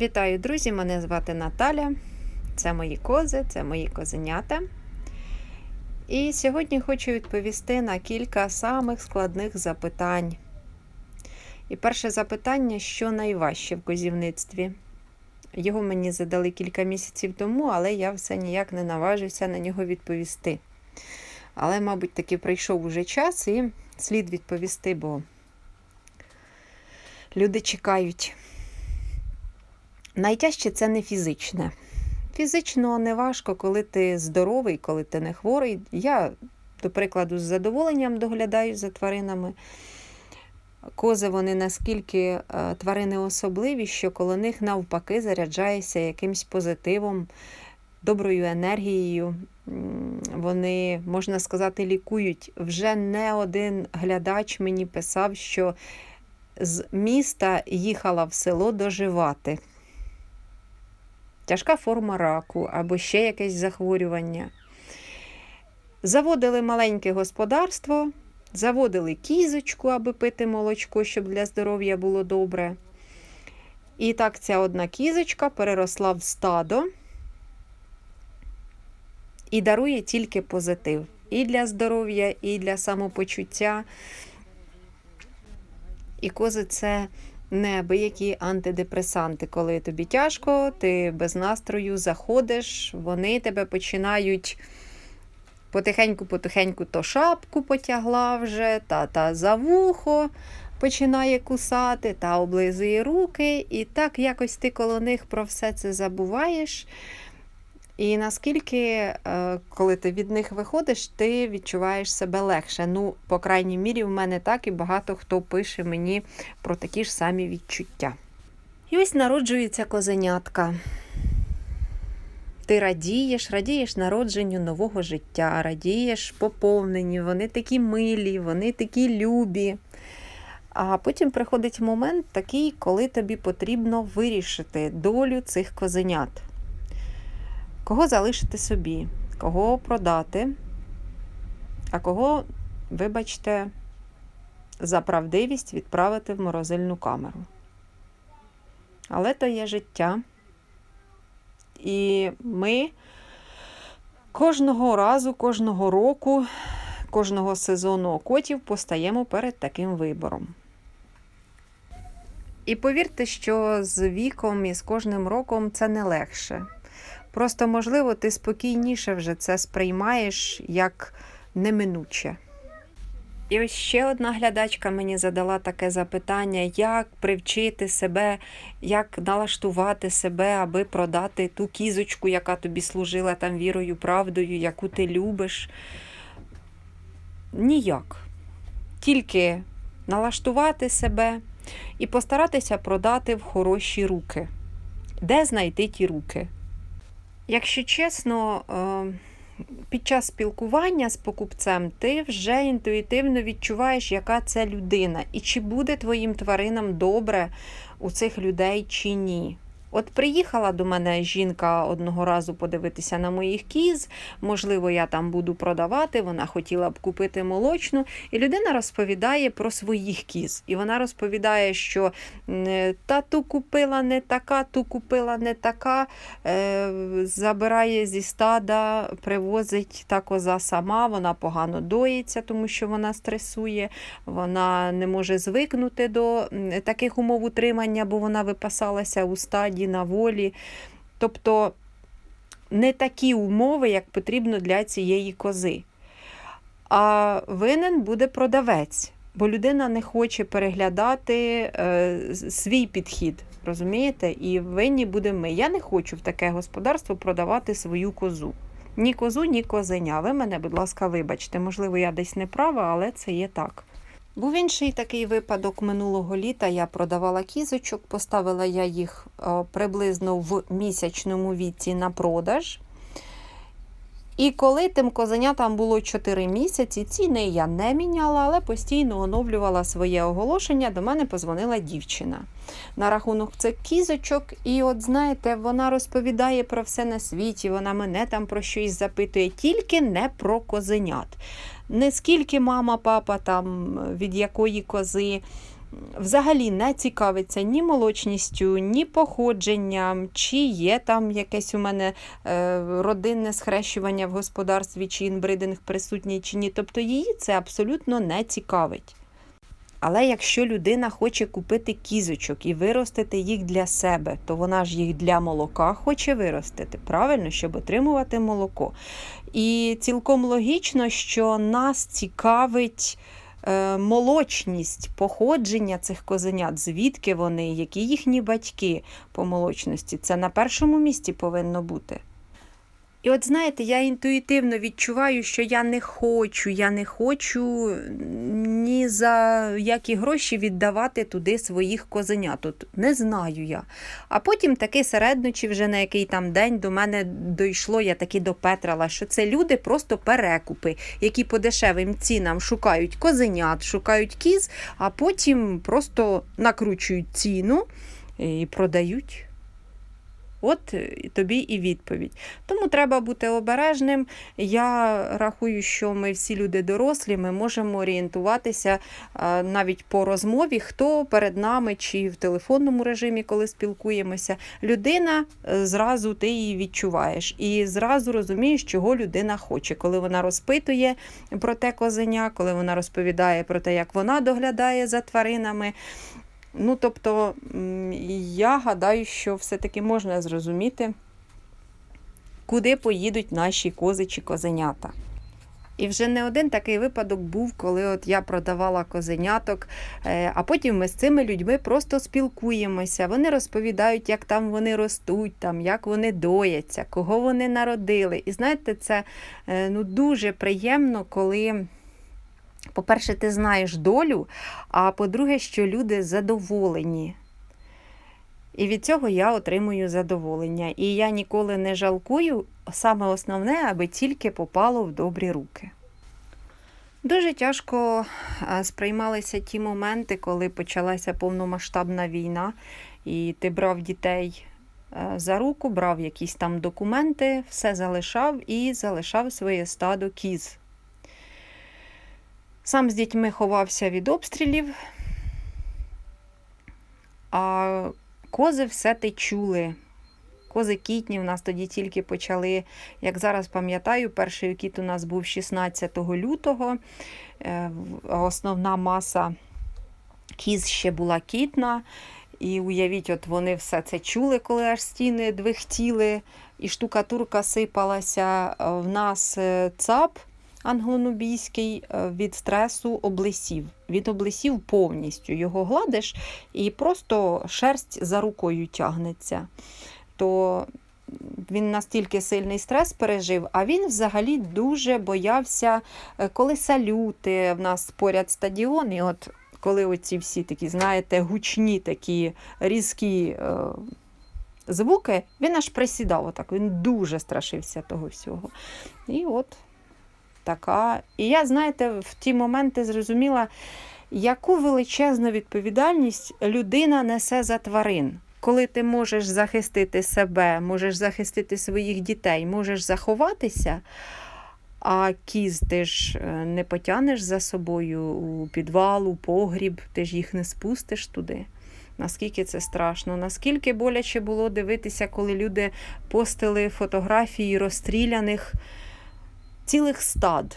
Вітаю, друзі! Мене звати Наталя. Це мої кози, це мої козенята. І сьогодні хочу відповісти на кілька самих складних запитань. І перше запитання: що найважче в козівництві? Його мені задали кілька місяців тому, але я все ніяк не наважуся на нього відповісти. Але, мабуть, таки прийшов уже час і слід відповісти, бо люди чекають. Найтяжче це не фізичне. Фізично не важко, коли ти здоровий, коли ти не хворий. Я, до прикладу, з задоволенням доглядаю за тваринами. Кози вони наскільки е, тварини особливі, що коло них навпаки заряджаєшся якимсь позитивом, доброю енергією. Вони, можна сказати, лікують. Вже не один глядач мені писав, що з міста їхала в село доживати тяжка форма раку або ще якесь захворювання. Заводили маленьке господарство, заводили кізочку, аби пити молочко, щоб для здоров'я було добре. І так ця одна кізочка переросла в стадо і дарує тільки позитив. І для здоров'я, і для самопочуття. І кози це неабиякі антидепресанти. Коли тобі тяжко, ти без настрою заходиш, вони тебе починають потихеньку-потихеньку то шапку потягла вже, та та за вухо починає кусати, та облизує руки. І так якось ти коло них про все це забуваєш. І наскільки, е, коли ти від них виходиш, ти відчуваєш себе легше. Ну, по крайній мірі, в мене так і багато хто пише мені про такі ж самі відчуття. І ось народжується козенятка. Ти радієш, радієш народженню нового життя, радієш поповненню, вони такі милі, вони такі любі. А потім приходить момент такий, коли тобі потрібно вирішити долю цих козенят. Кого залишити собі, кого продати, а кого, вибачте, за правдивість відправити в морозильну камеру. Але то є життя. І ми кожного разу, кожного року, кожного сезону котів постаємо перед таким вибором. І повірте, що з віком і з кожним роком це не легше. Просто, можливо, ти спокійніше вже це сприймаєш як неминуче. І ось ще одна глядачка мені задала таке запитання, як привчити себе, як налаштувати себе, аби продати ту кізочку, яка тобі служила там вірою, правдою, яку ти любиш. Ніяк. Тільки налаштувати себе і постаратися продати в хороші руки. Де знайти ті руки? Якщо чесно, е, під час спілкування з покупцем ти вже інтуїтивно відчуваєш, яка це людина, і чи буде твоїм тваринам добре у цих людей, чи ні. От приїхала до мене жінка одного разу подивитися на моїх кіз, можливо, я там буду продавати, вона хотіла б купити молочну. І людина розповідає про своїх кіз. І вона розповідає, що та ту купила не така, ту купила не така, е, забирає зі стада, привозить та коза сама, вона погано доїться, тому що вона стресує, вона не може звикнути до таких умов утримання, бо вона випасалася у стаді на волі. Тобто не такі умови, як потрібно для цієї кози. А винен буде продавець, бо людина не хоче переглядати е, свій підхід. Розумієте? І винні будемо ми. Я не хочу в таке господарство продавати свою козу. Ні козу, ні козеня. Ви мене, будь ласка, вибачте. Можливо, я десь не права, але це є так. Був інший такий випадок минулого літа. Я продавала кізочок, поставила я їх е, приблизно в місячному віці на продаж. І коли тим козенятам було 4 місяці, ціни я не міняла, але постійно оновлювала своє оголошення. До мене позвонила дівчина на рахунок цих кізочок. І, от знаєте, вона розповідає про все на світі, вона мене там про щось запитує, тільки не про козенят. Не скільки мама, папа там від якої кози. Взагалі не цікавиться ні молочністю, ні походженням, чи є там якесь у мене е, родинне схрещування в господарстві, чи інбридинг присутній, чи ні. Тобто її це абсолютно не цікавить. Але якщо людина хоче купити кізочок і виростити їх для себе, то вона ж їх для молока хоче виростити, правильно, щоб отримувати молоко. І цілком логічно, що нас цікавить молочність, походження цих козенят, звідки вони, які їхні батьки по молочності. Це на першому місці повинно бути. І от знаєте, я інтуїтивно відчуваю, що я не хочу, я не хочу ні за які гроші віддавати туди своїх козенят. От не знаю я. А потім таки середночі, вже на який там день до мене дійшло, я таки допетрала, що це люди просто перекупи, які по дешевим цінам шукають козенят, шукають кіз, а потім просто накручують ціну і продають. От е, тобі і відповідь. Тому треба бути обережним. Я рахую, що ми всі люди дорослі, ми можемо орієнтуватися навіть по розмові, хто перед нами чи в телефонному режимі, коли спілкуємося. Людина е, зразу ти її відчуваєш і зразу розумієш, чого людина хоче, коли вона розпитує про те козеня, коли вона розповідає про те, як вона доглядає за тваринами. Ну, тобто, я гадаю, що все-таки можна зрозуміти, куди поїдуть наші кози чи козенята. І вже не один такий випадок був, коли от я продавала козеняток, е, а потім ми з цими людьми просто спілкуємося. Вони розповідають, як там вони ростуть, там, як вони дояться, кого вони народили. І знаєте, це е, ну, дуже приємно, коли. По-перше, ти знаєш долю, а по-друге, що люди задоволені. І від цього я отримую задоволення. І я ніколи не жалкую, саме основне, аби тільки попало в добрі руки. Дуже тяжко сприймалися ті моменти, коли почалася повномасштабна війна, і ти брав дітей е, за руку, брав якісь там документи, все залишав і залишав своє стадо кіз. Сам з дітьми ховався від обстрілів, а кози все те чули. Кози кітні в нас тоді тільки почали, як зараз пам'ятаю, перший кіт у нас був 16 лютого. Е, Основна маса кіз ще була кітна. І уявіть, от вони все це чули, коли аж стіни двихтіли, і штукатурка сипалася. В нас е, цап англонубійський е, від стресу облисів. Від облисів повністю його гладиш і просто шерсть за рукою тягнеться. То він настільки сильний стрес пережив, а він взагалі дуже боявся, е, коли салюти в нас поряд стадіон. і от коли оці всі такі, знаєте, гучні такі різкі е, звуки, він аж присідав отак, він дуже страшився того всього. І от така. І я, знаєте, в ті моменти зрозуміла, яку величезну відповідальність людина несе за тварин. Коли ти можеш захистити себе, можеш захистити своїх дітей, можеш заховатися, а кіз ти ж е, не потягнеш за собою у підвал, у погріб, ти ж їх не спустиш туди. Наскільки це страшно, наскільки боляче було дивитися, коли люди постили фотографії розстріляних цілих стад,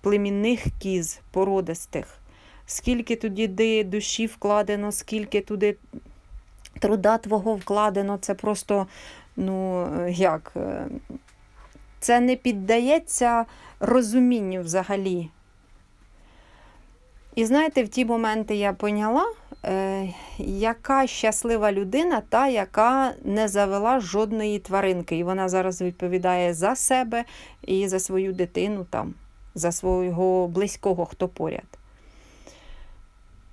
племінних кіз, породистих, скільки туди душі вкладено, скільки туди труда твого вкладено, це просто, ну, як, е, це не піддається розумінню взагалі. І знаєте, в ті моменти я поняла, яка щаслива людина, та, яка не завела жодної тваринки. І вона зараз відповідає за себе і за свою дитину, там, за свого близького, хто поряд.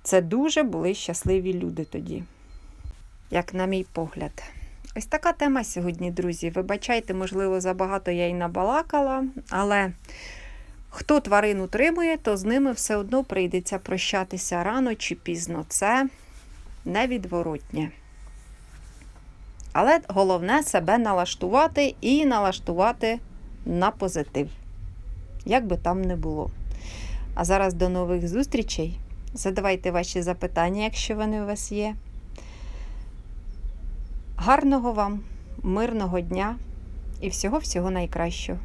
Це дуже були щасливі люди тоді, як на мій погляд. Ось така тема сьогодні, друзі. Вибачайте, можливо, забагато я й набалакала, але. Хто тварин утримує, то з ними все одно прийдеться прощатися рано чи пізно. Це невідворотнє. Але головне себе налаштувати і налаштувати на позитив. Як би там не було. А зараз до нових зустрічей. Задавайте ваші запитання, якщо вони у вас є. Гарного вам, мирного дня і всього-всього найкращого.